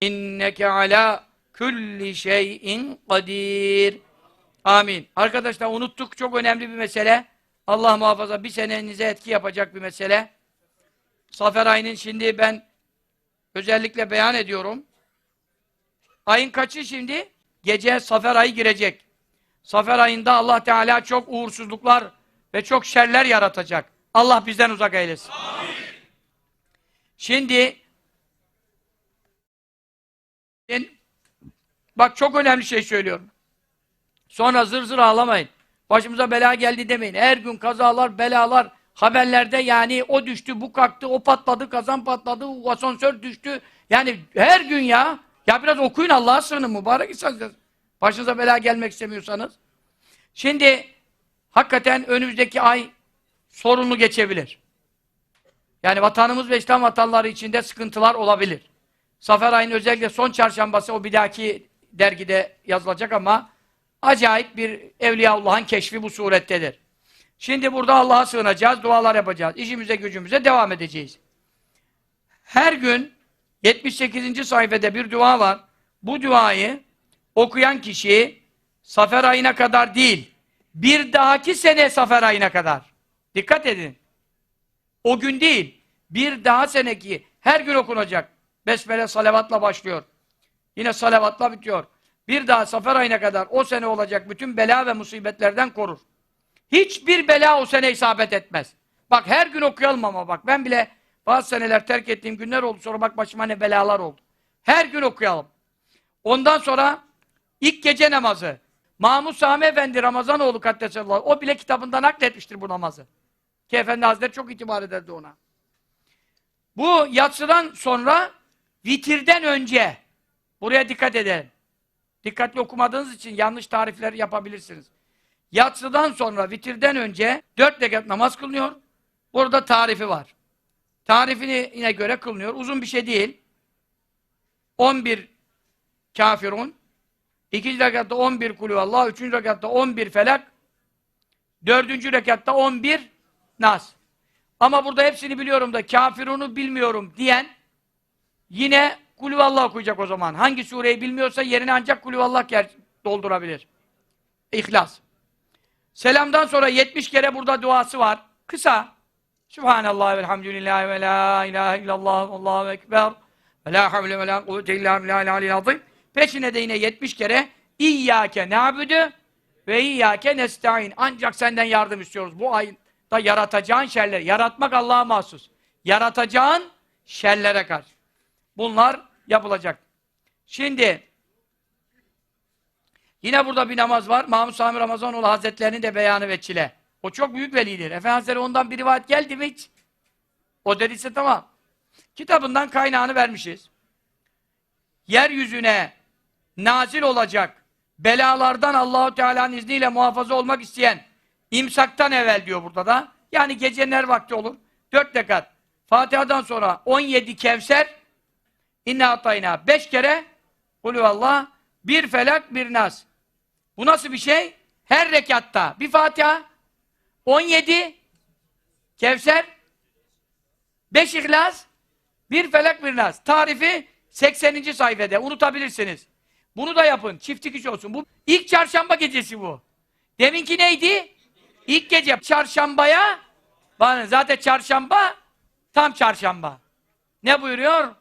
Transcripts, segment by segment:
inneke ala kulli şeyin kadir. Amin. Arkadaşlar unuttuk çok önemli bir mesele. Allah muhafaza bir senenize etki yapacak bir mesele. Safer ayının şimdi ben özellikle beyan ediyorum. Ayın kaçı şimdi? Gece Safer ayı girecek. Safer ayında Allah Teala çok uğursuzluklar ve çok şerler yaratacak. Allah bizden uzak eylesin. Şimdi ben, bak çok önemli şey söylüyorum. Sonra zır zır ağlamayın. Başımıza bela geldi demeyin. Her gün kazalar, belalar haberlerde yani o düştü, bu kalktı, o patladı, kazan patladı, o asansör düştü. Yani her gün ya. Ya biraz okuyun Allah'a sığının mübarek insansınız. Başınıza bela gelmek istemiyorsanız. Şimdi hakikaten önümüzdeki ay sorunlu geçebilir. Yani vatanımız ve İslam vatanları içinde sıkıntılar olabilir. Safer ayının özellikle son çarşambası o bir dahaki dergide yazılacak ama acayip bir Evliyaullah'ın keşfi bu surettedir. Şimdi burada Allah'a sığınacağız, dualar yapacağız. İşimize gücümüze devam edeceğiz. Her gün 78. sayfada bir dua var. Bu duayı okuyan kişi Safer ayına kadar değil, bir dahaki sene Safer ayına kadar. Dikkat edin. O gün değil, bir daha seneki her gün okunacak. Besmele salavatla başlıyor. Yine salavatla bitiyor. Bir daha Safer ayına kadar o sene olacak bütün bela ve musibetlerden korur. Hiçbir bela o sene isabet etmez. Bak her gün okuyalım ama bak ben bile bazı seneler terk ettiğim günler oldu sonra bak başıma ne belalar oldu. Her gün okuyalım. Ondan sonra ilk gece namazı. Mahmud Sami Efendi Ramazanoğlu Kaddesallahu o bile kitabında nakletmiştir bu namazı. Ki Efendi Hazretleri çok itibar ederdi ona. Bu yatsıdan sonra vitirden önce buraya dikkat edelim. Dikkatli okumadığınız için yanlış tarifler yapabilirsiniz. Yatsıdan sonra vitirden önce dört rekat namaz kılınıyor. Burada tarifi var. Tarifini yine göre kılınıyor. Uzun bir şey değil. 11 kafirun. İkinci rekatta 11 kulü Allah. Üçüncü rekatta 11 felak. Dördüncü rekatta 11 nas. Ama burada hepsini biliyorum da kafirunu bilmiyorum diyen yine kulüvallah okuyacak o zaman. Hangi sureyi bilmiyorsa yerine ancak kulüvallah ger doldurabilir. İhlas. Selamdan sonra 70 kere burada duası var. Kısa. Subhanallah ve elhamdülillah ve la ilahe illallah Allahu ekber ve la havle ve la kuvvete illa billahil azim. Peşine de yine 70 kere İyyâke na'budu ve İyyâke nesta'in. Ancak senden yardım istiyoruz. Bu ayda yaratacağın şerler. Yaratmak Allah'a mahsus. Yaratacağın şerlere karşı. Bunlar yapılacak. Şimdi yine burada bir namaz var. Mahmud Sami Ramazanoğlu Hazretlerinin de beyanı ve çile. O çok büyük velidir. Efendimiz ondan bir rivayet geldi mi hiç? O dediyse tamam. Kitabından kaynağını vermişiz. Yeryüzüne nazil olacak belalardan Allahu Teala'nın izniyle muhafaza olmak isteyen imsaktan evvel diyor burada da. Yani gecenin her vakti olur. Dört rekat. Fatiha'dan sonra 17 Kevser İnne atayna. Beş kere Allah bir felak bir nas. Bu nasıl bir şey? Her rekatta bir Fatiha 17 Kevser 5 İhlas bir felak bir nas. Tarifi 80. sayfada. Unutabilirsiniz. Bunu da yapın. Çiftlik iş olsun. Bu ilk çarşamba gecesi bu. Deminki neydi? İlk gece çarşambaya bakın zaten çarşamba tam çarşamba. Ne buyuruyor?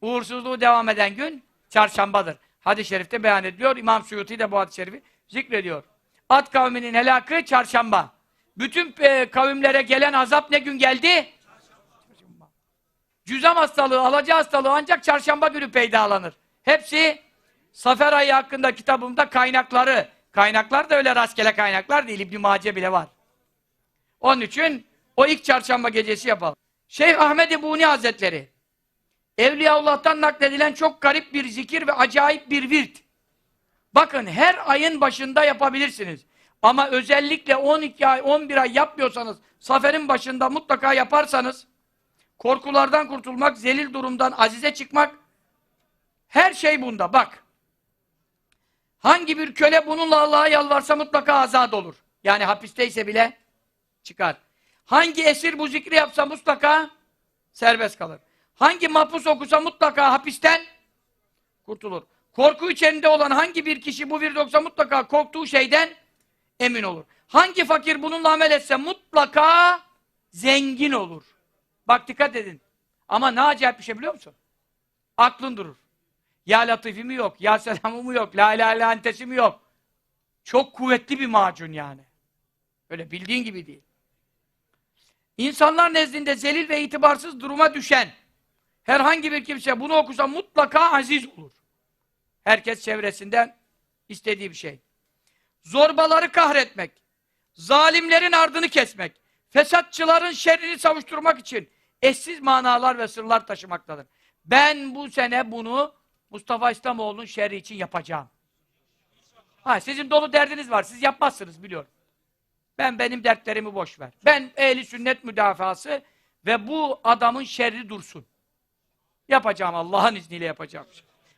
Uğursuzluğu devam eden gün çarşambadır. Hadis-i şerifte beyan ediliyor. İmam Suyuti de bu hadis-i şerifi zikrediyor. At kavminin helakı çarşamba. Bütün e, kavimlere gelen azap ne gün geldi? Çarşamba. Cüzam hastalığı, alaca hastalığı ancak çarşamba günü peydalanır. Hepsi Safer ayı hakkında kitabımda kaynakları. Kaynaklar da öyle rastgele kaynaklar değil. İbn-i Mace bile var. Onun için o ilk çarşamba gecesi yapalım. Şeyh Ahmed Ebuni Hazretleri Evliyaullah'tan nakledilen çok garip bir zikir ve acayip bir virt. Bakın her ayın başında yapabilirsiniz. Ama özellikle 12 ay, 11 ay yapmıyorsanız, saferin başında mutlaka yaparsanız, korkulardan kurtulmak, zelil durumdan azize çıkmak, her şey bunda. Bak, hangi bir köle bununla Allah'a yalvarsa mutlaka azat olur. Yani hapisteyse bile çıkar. Hangi esir bu zikri yapsa mutlaka serbest kalır. Hangi mahpus okusa mutlaka hapisten kurtulur. Korku içerisinde olan hangi bir kişi bu virdi okusa mutlaka korktuğu şeyden emin olur. Hangi fakir bununla amel etse mutlaka zengin olur. Bak dikkat edin. Ama ne acayip bir şey biliyor musun? Aklın durur. Ya latifi mi yok, ya selamı mı yok, la ilahe illa entesi mi yok. Çok kuvvetli bir macun yani. Öyle bildiğin gibi değil. İnsanlar nezdinde zelil ve itibarsız duruma düşen herhangi bir kimse bunu okusa mutlaka aziz olur. Herkes çevresinden istediği bir şey. Zorbaları kahretmek, zalimlerin ardını kesmek, fesatçıların şerrini savuşturmak için eşsiz manalar ve sırlar taşımaktadır. Ben bu sene bunu Mustafa İslamoğlu'nun şerri için yapacağım. Ha, sizin dolu derdiniz var. Siz yapmazsınız biliyorum. Ben benim dertlerimi boş ver. Ben ehli sünnet müdafası ve bu adamın şerri dursun. Yapacağım Allah'ın izniyle yapacağım.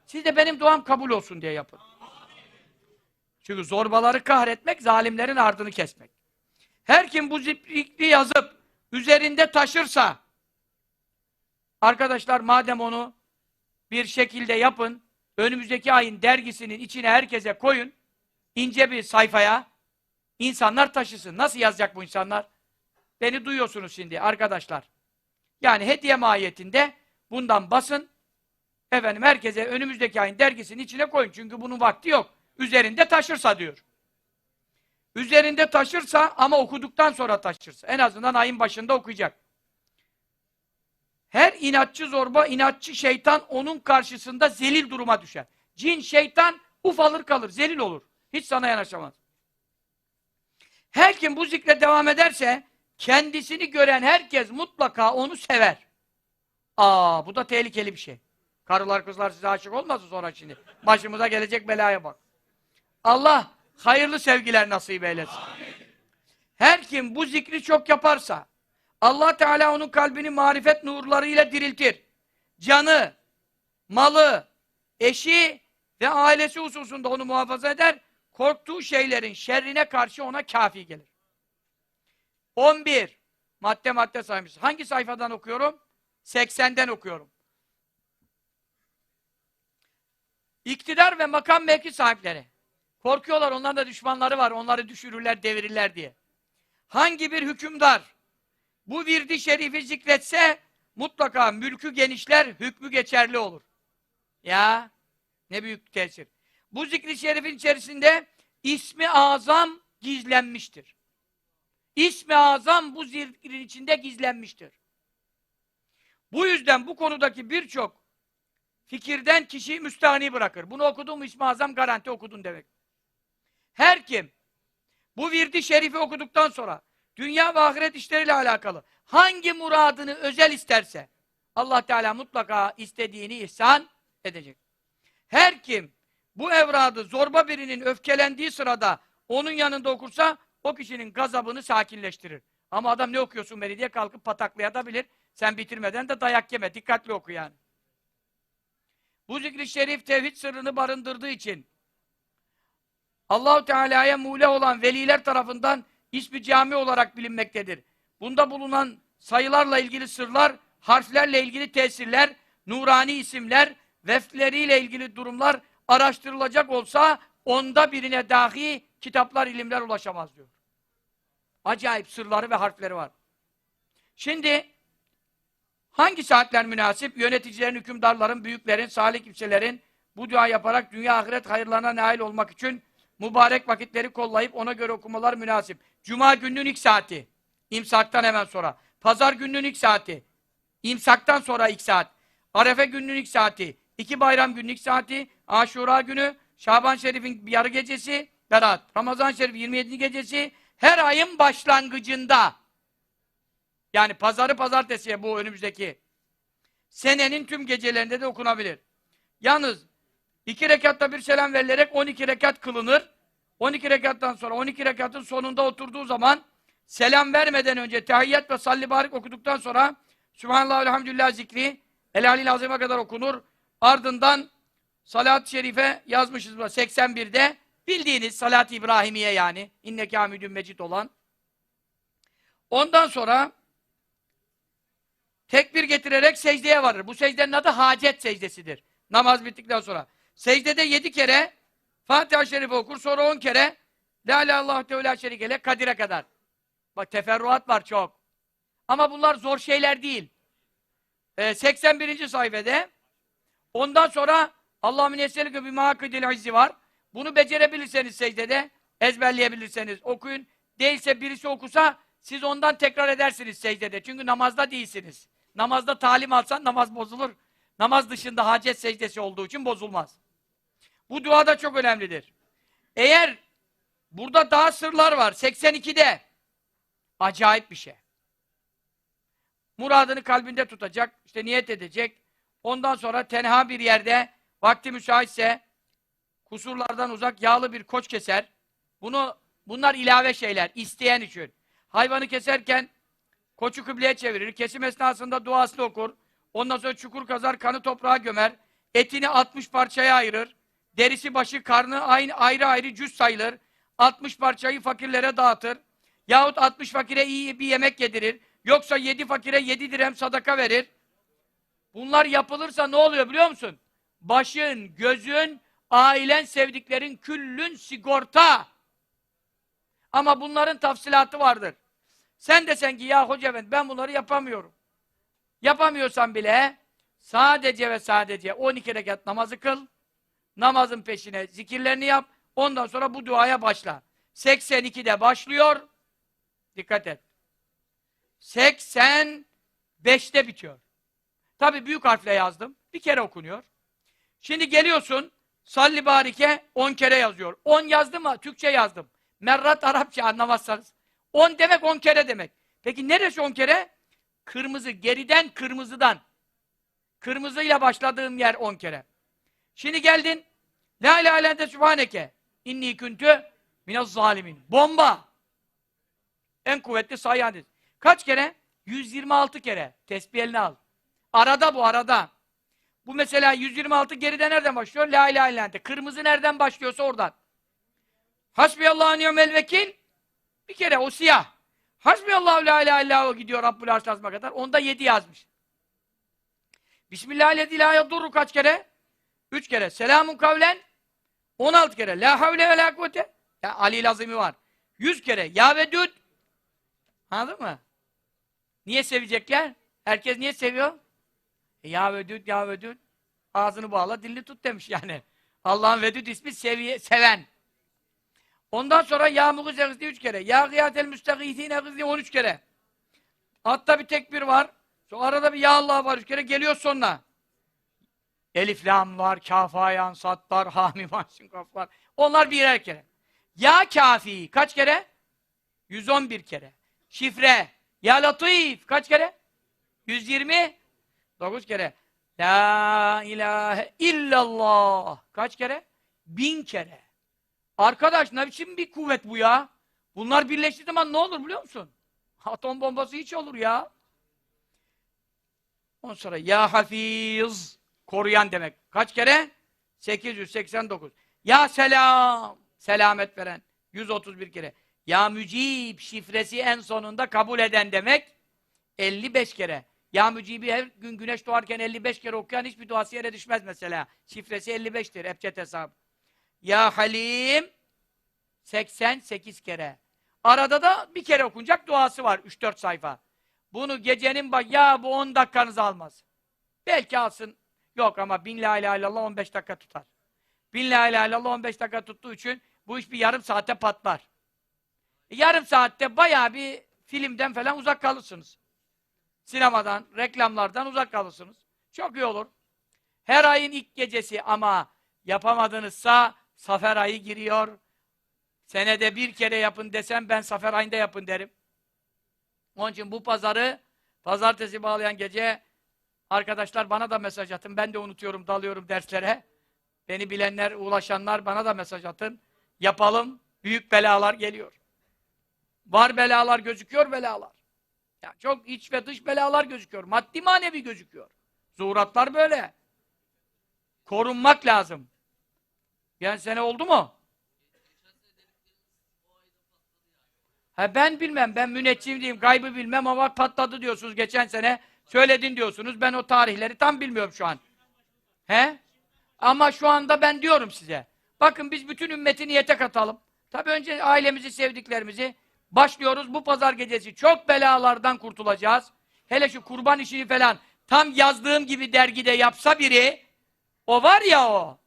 Siz de benim duam kabul olsun diye yapın. Çünkü zorbaları kahretmek, zalimlerin ardını kesmek. Her kim bu zikri yazıp üzerinde taşırsa arkadaşlar madem onu bir şekilde yapın, önümüzdeki ayın dergisinin içine herkese koyun, ince bir sayfaya insanlar taşısın. Nasıl yazacak bu insanlar? Beni duyuyorsunuz şimdi arkadaşlar. Yani hediye mahiyetinde bundan basın, efendim herkese önümüzdeki ayın dergisinin içine koyun. Çünkü bunun vakti yok. Üzerinde taşırsa diyor. Üzerinde taşırsa ama okuduktan sonra taşırsa. En azından ayın başında okuyacak. Her inatçı zorba, inatçı şeytan onun karşısında zelil duruma düşer. Cin, şeytan ufalır kalır, zelil olur. Hiç sana yanaşamaz. Her kim bu zikre devam ederse kendisini gören herkes mutlaka onu sever. Aa bu da tehlikeli bir şey. Karılar kızlar size aşık olmasın sonra şimdi. Başımıza gelecek belaya bak. Allah hayırlı sevgiler nasip eylesin. Her kim bu zikri çok yaparsa Allah Teala onun kalbini marifet nurlarıyla diriltir. Canı, malı, eşi ve ailesi hususunda onu muhafaza eder. Korktuğu şeylerin şerrine karşı ona kafi gelir. 11. Madde madde saymış. Hangi sayfadan okuyorum? 80'den okuyorum. İktidar ve makam mevki sahipleri. Korkuyorlar, onların da düşmanları var, onları düşürürler, devirirler diye. Hangi bir hükümdar bu virdi şerifi zikretse mutlaka mülkü genişler, hükmü geçerli olur. Ya ne büyük tesir. Bu zikri şerifin içerisinde ismi azam gizlenmiştir. İsmi azam bu zikrin içinde gizlenmiştir. Bu yüzden bu konudaki birçok fikirden kişiyi müstahni bırakır. Bunu okudun mu ismi azam garanti okudun demek. Her kim bu virdi şerifi okuduktan sonra dünya ve ahiret işleriyle alakalı hangi muradını özel isterse Allah Teala mutlaka istediğini ihsan edecek. Her kim bu evradı zorba birinin öfkelendiği sırada onun yanında okursa o kişinin gazabını sakinleştirir. Ama adam ne okuyorsun beni diye kalkıp pataklayabilir. Sen bitirmeden de dayak yeme. Dikkatli oku yani. Bu zikri şerif tevhid sırrını barındırdığı için Allahu Teala'ya mule olan veliler tarafından ismi cami olarak bilinmektedir. Bunda bulunan sayılarla ilgili sırlar, harflerle ilgili tesirler, nurani isimler, vefleriyle ilgili durumlar araştırılacak olsa onda birine dahi kitaplar, ilimler ulaşamaz diyor. Acayip sırları ve harfleri var. Şimdi hangi saatler münasip? Yöneticilerin, hükümdarların, büyüklerin, salih kimselerin bu dua yaparak dünya ahiret hayırlarına nail olmak için mübarek vakitleri kollayıp ona göre okumalar münasip. Cuma gününün ilk saati. İmsaktan hemen sonra. Pazar gününün ilk saati. İmsaktan sonra ilk saat. Arefe gününün ilk saati. iki bayram günün ilk saati. Aşura günü. Şaban Şerif'in yarı gecesi. Berat. Ramazan Şerif 27. gecesi. Her ayın başlangıcında. Yani pazarı pazartesiye bu önümüzdeki. Senenin tüm gecelerinde de okunabilir. Yalnız iki rekatta bir selam verilerek 12 rekat kılınır. 12 rekattan sonra 12 rekatın sonunda oturduğu zaman selam vermeden önce tehiyyat ve salli barik okuduktan sonra Sübhanallah elhamdülillah zikri El Halil Azim'e kadar okunur. Ardından salat-ı şerife yazmışız burada 81'de. Bildiğiniz salat-ı İbrahimiye yani. İnneke hamidün mecid olan. Ondan sonra Tekbir getirerek secdeye varır. Bu secdenin adı hacet secdesidir. Namaz bittikten sonra. Secdede yedi kere Fatiha-i okur. Sonra on kere La ilahe illallah teala şerikele Kadir'e kadar. Bak teferruat var çok. Ama bunlar zor şeyler değil. Ee, 81. sayfede ondan sonra Allahümme nesselikü bimâ akıdil izzi var. Bunu becerebilirseniz secdede, ezberleyebilirseniz okuyun. Değilse birisi okusa siz ondan tekrar edersiniz secdede. Çünkü namazda değilsiniz. Namazda talim alsan namaz bozulur. Namaz dışında hacet secdesi olduğu için bozulmaz. Bu dua da çok önemlidir. Eğer burada daha sırlar var. 82'de acayip bir şey. Muradını kalbinde tutacak, işte niyet edecek. Ondan sonra tenha bir yerde vakti müsaitse kusurlardan uzak yağlı bir koç keser. Bunu bunlar ilave şeyler isteyen için. Hayvanı keserken koçu kıbleye çevirir. Kesim esnasında duasını okur. Ondan sonra çukur kazar, kanı toprağa gömer. Etini 60 parçaya ayırır. Derisi, başı, karnı aynı ayrı ayrı cüz sayılır. 60 parçayı fakirlere dağıtır. Yahut 60 fakire iyi bir yemek yedirir. Yoksa 7 fakire 7 dirhem sadaka verir. Bunlar yapılırsa ne oluyor biliyor musun? Başın, gözün, ailen, sevdiklerin küllün sigorta. Ama bunların tafsilatı vardır. Sen desen ki ya hoca efendi ben bunları yapamıyorum. Yapamıyorsan bile sadece ve sadece 12 rekat namazı kıl. Namazın peşine zikirlerini yap. Ondan sonra bu duaya başla. 82'de başlıyor. Dikkat et. 85'te bitiyor. Tabi büyük harfle yazdım. Bir kere okunuyor. Şimdi geliyorsun Salli Barike 10 kere yazıyor. 10 yazdım mı? Türkçe yazdım. Merrat Arapça anlamazsanız. 10 demek 10 kere demek. Peki neresi 10 kere? Kırmızı. Geriden kırmızıdan. Kırmızıyla başladığım yer 10 kere. Şimdi geldin. La ilahe de sübhaneke. İnni küntü minez zalimin. Bomba. En kuvvetli sayı. Kaç kere? 126 kere. Tesbih al. Arada bu arada. Bu mesela 126 geride nereden başlıyor? La ilahe illallah. Kırmızı nereden başlıyorsa oradan. Hasbiyallahu ni'mel vekil. Bir kere o siyah. Hasbiyallahu la ilahe illallah gidiyor Rabbül Arş yazma kadar. Onda 7 yazmış. Bismillahirrahmanirrahim. duru kaç kere? 3 kere. Selamun kavlen 16 kere. La havle ve la kuvvete. Ya Ali lazimi var. 100 kere. Ya vedud. Anladın mı? Niye sevecekler? Herkes niye seviyor? E, ya vedud, ya vedud. Ağzını bağla, dilini tut demiş yani. Allah'ın vedud ismi seviye, seven. Ondan sonra ya hızlı üç kere. Ya gıyatel müstakîsîne hızlı on üç kere. Hatta bir tekbir var. Sonra arada bir ya Allah var üç kere. Geliyor sonra. Elif lam var, kafayan, sattar, hamim, hasin, kaf var. Onlar birer kere. Ya kafi kaç kere? 111 kere. Şifre. Ya latif kaç kere? 120 9 kere. La ilahe illallah. Kaç kere? Bin kere. Arkadaş ne biçim bir kuvvet bu ya? Bunlar birleştiği zaman ne olur biliyor musun? Atom bombası hiç olur ya. Ondan sonra ya hafiz koruyan demek. Kaç kere? 889. Ya selam selamet veren. 131 kere. Ya mücib şifresi en sonunda kabul eden demek. 55 kere. Ya mücibi her gün güneş doğarken 55 kere okuyan hiçbir duası yere düşmez mesela. Şifresi 55'tir. Ebced hesabı. Ya Halim 88 kere. Arada da bir kere okunacak duası var. 3-4 sayfa. Bunu gecenin bak ya bu 10 dakikanızı almaz. Belki alsın. Yok ama bin la ilahe illallah 15 dakika tutar. Bin la ilahe illallah 15 dakika tuttuğu için bu iş bir yarım saate patlar. E, yarım saatte bayağı bir filmden falan uzak kalırsınız. Sinemadan, reklamlardan uzak kalırsınız. Çok iyi olur. Her ayın ilk gecesi ama yapamadınızsa Safer ayı giriyor. Senede bir kere yapın desem ben Safer ayında yapın derim. Onun için bu pazarı pazartesi bağlayan gece arkadaşlar bana da mesaj atın. Ben de unutuyorum, dalıyorum derslere. Beni bilenler, ulaşanlar bana da mesaj atın. Yapalım. Büyük belalar geliyor. Var belalar gözüküyor belalar. Ya çok iç ve dış belalar gözüküyor. Maddi manevi gözüküyor. Zuhuratlar böyle. Korunmak lazım. Yani sene oldu mu? Ha ben bilmem. Ben müneccim diyeyim. Kaybı bilmem ama patladı diyorsunuz geçen sene. söyledin diyorsunuz. Ben o tarihleri tam bilmiyorum şu an. He? Ama şu anda ben diyorum size. Bakın biz bütün ümmeti niyete katalım. Tabii önce ailemizi, sevdiklerimizi başlıyoruz. Bu pazar gecesi çok belalardan kurtulacağız. Hele şu kurban işini falan tam yazdığım gibi dergide yapsa biri o var ya o.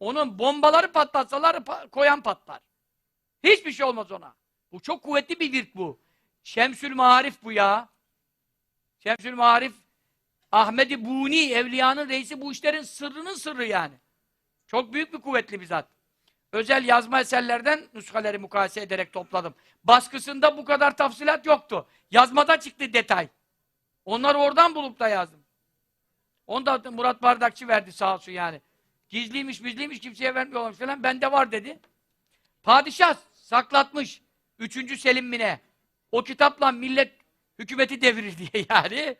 Onun bombaları patlatsalar pa- koyan patlar. Hiçbir şey olmaz ona. Bu çok kuvvetli bir virt bu. Şemsül Marif bu ya. Şemsül Marif Ahmedi Buni, evliyanın reisi bu işlerin sırrının sırrı yani. Çok büyük bir kuvvetli bir zat. Özel yazma eserlerden nuskaleri mukayese ederek topladım. Baskısında bu kadar tafsilat yoktu. Yazmada çıktı detay. Onları oradan bulup da yazdım. Onu da Murat Bardakçı verdi sağ olsun yani. Gizliymiş, bizliymiş, kimseye vermiyorlarmış falan. Bende var dedi. Padişah saklatmış. Üçüncü Selim mi ne? O kitapla millet hükümeti devirir diye yani.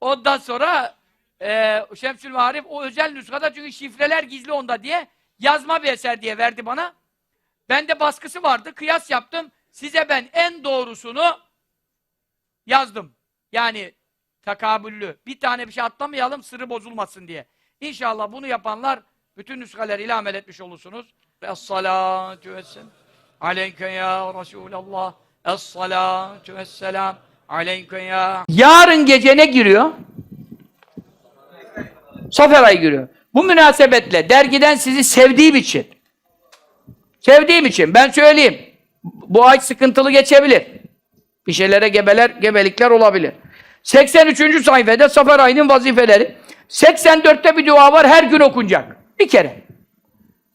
Ondan sonra e, Şemsül Marif o özel nüshada çünkü şifreler gizli onda diye yazma bir eser diye verdi bana. Bende baskısı vardı. Kıyas yaptım. Size ben en doğrusunu yazdım. Yani takabüllü. Bir tane bir şey atlamayalım sırrı bozulmasın diye. İnşallah bunu yapanlar bütün nüshaleriyle amel etmiş olursunuz. Es-salatu vesselam. Aleyke ya Resulallah. Es-salatu vesselam. Aleyke ya. Yarın gece ne giriyor? Safer ayı giriyor. Bu münasebetle dergiden sizi sevdiğim için sevdiğim için ben söyleyeyim. Bu ay sıkıntılı geçebilir. Bir şeylere gebeler, gebelikler olabilir. 83. sayfada Safer ayının vazifeleri. 84'te bir dua var her gün okunacak. Bir kere.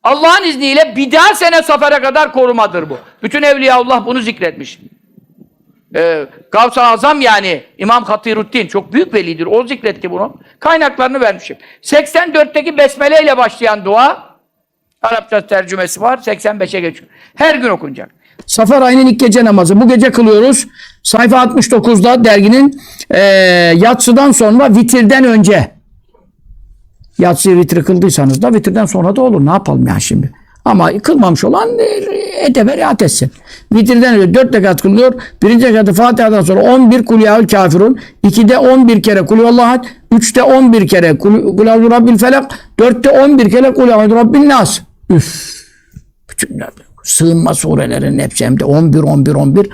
Allah'ın izniyle bir daha sene Safer'e kadar korumadır bu. Bütün Evliyaullah bunu zikretmiş. Ee, Gavs-ı Azam yani İmam Hatiruddin çok büyük velidir. O zikretti bunu. Kaynaklarını vermişim. 84'teki Besmele ile başlayan dua Arapça tercümesi var. 85'e geçiyor. Her gün okunacak. Safer ayının ilk gece namazı. Bu gece kılıyoruz. Sayfa 69'da derginin eee yatsıdan sonra vitirden önce. Yatsıyı vitri kıldıysanız da vitirden sonra da olur. Ne yapalım yani şimdi? Ama kılmamış olan edebe riayet etsin. Vitirden önce 4 rekat kılıyor. Birinci rekatı Fatiha'dan sonra 11 kul yahül kafirun. 2'de 11 kere kul huvallahu 3'te 11 kere kul kul a'udhu rabbil felak. 4'te 11 kere kul a'udhu rabbin nas. Üf. Bütün sığınma surelerinin hepsi hem de 11 11 11.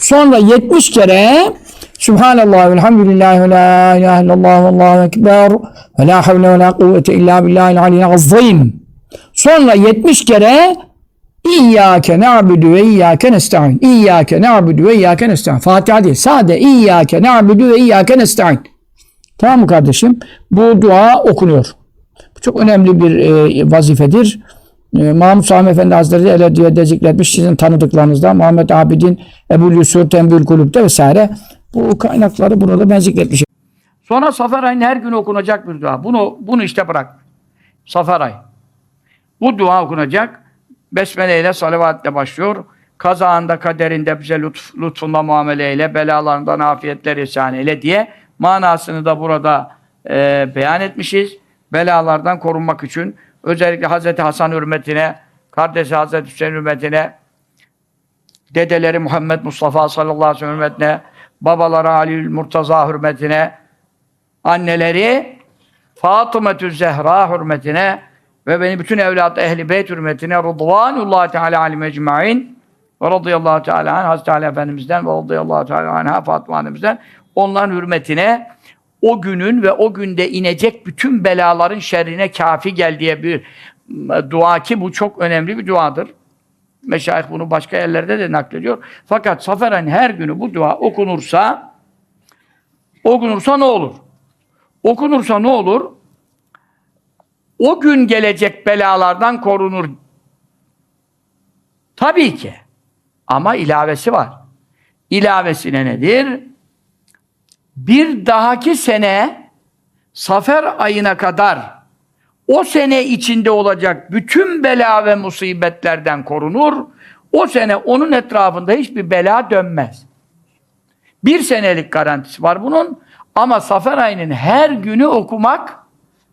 Sonra 70 kere Subhanallah ve elhamdülillah ve la ilahe illallah allahu ekber ve la havle ve la kuvvete illa billahil aliyyil azim. Sonra 70 kere İyyâke na'budu ve iyyâke nesta'in. İyyâke na'budu ve iyyâke nesta'in. Fatiha değil. Sade İyyâke na'budu ve iyyâke nesta'in. Tamam mı kardeşim? Bu dua okunuyor. Bu çok önemli bir e, vazifedir. E, Mahmud Sami Efendi Hazretleri ele diye de zikretmiş sizin tanıdıklarınızda. Muhammed Abidin, Ebu Yusuf, Tembül Kulüp'te vesaire. Bu kaynakları burada ben zikretmişim. Sonra Safer ayının her gün okunacak bir dua. Bunu bunu işte bırak. Safer ay. Bu dua okunacak. Besmele ile salavatla başlıyor. Kazağında, kaderinde bize lütf, lütfunla muameleyle, belalarından afiyetler ihsan eyle diye manasını da burada e, beyan etmişiz. Belalardan korunmak için özellikle Hazreti Hasan hürmetine, kardeşi Hazreti Hüseyin hürmetine, dedeleri Muhammed Mustafa sallallahu aleyhi ve sellem hürmetine, babaları Ali Murtaza hürmetine, anneleri Fatımetü Zehra hürmetine ve beni bütün evlat ehli beyt hürmetine Rıdvanullah Teala alim ecmaîn ve radıyallahu teala anh Hazreti Ali Efendimiz'den ve radıyallahu teala anha Fatıma annemizden onların hürmetine o günün ve o günde inecek bütün belaların şerrine kafi gel diye bir dua ki bu çok önemli bir duadır. Meşayih bunu başka yerlerde de naklediyor. Fakat Safer ayının her günü bu dua okunursa okunursa ne olur? Okunursa ne olur? O gün gelecek belalardan korunur. Tabii ki. Ama ilavesi var. İlavesine nedir? Bir dahaki sene Safer ayına kadar o sene içinde olacak bütün bela ve musibetlerden korunur. O sene onun etrafında hiçbir bela dönmez. Bir senelik garantisi var bunun. Ama Safer ayının her günü okumak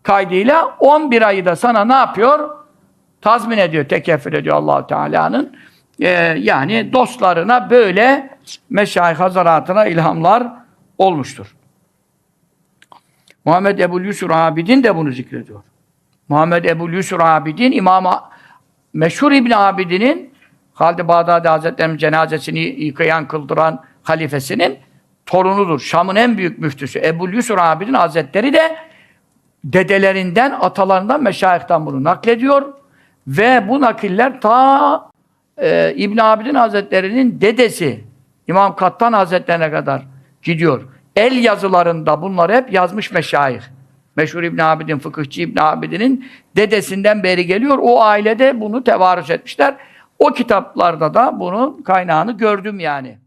kaydıyla 11 ayı da sana ne yapıyor? Tazmin ediyor, tekeffül ediyor allah Teala'nın. Ee, yani dostlarına böyle meşayih hazaratına ilhamlar olmuştur. Muhammed Ebu Yusur Abidin de bunu zikrediyor. Muhammed Ebu Yusur Abidin İmam meşhur İbn Abidin'in Halid-i Bağdadi Hazretleri'nin cenazesini yıkayan, kıldıran halifesinin torunudur. Şam'ın en büyük müftüsü Ebu Yusur Abidin Hazretleri de dedelerinden, atalarından, meşayihten bunu naklediyor. Ve bu nakiller ta e, İbn Abidin Hazretleri'nin dedesi İmam Kattan Hazretlerine kadar gidiyor. El yazılarında bunlar hep yazmış meşayih. Meşhur İbn Abidin, fıkıhçı İbn Abidin'in dedesinden beri geliyor. O ailede bunu tevarüs etmişler. O kitaplarda da bunun kaynağını gördüm yani.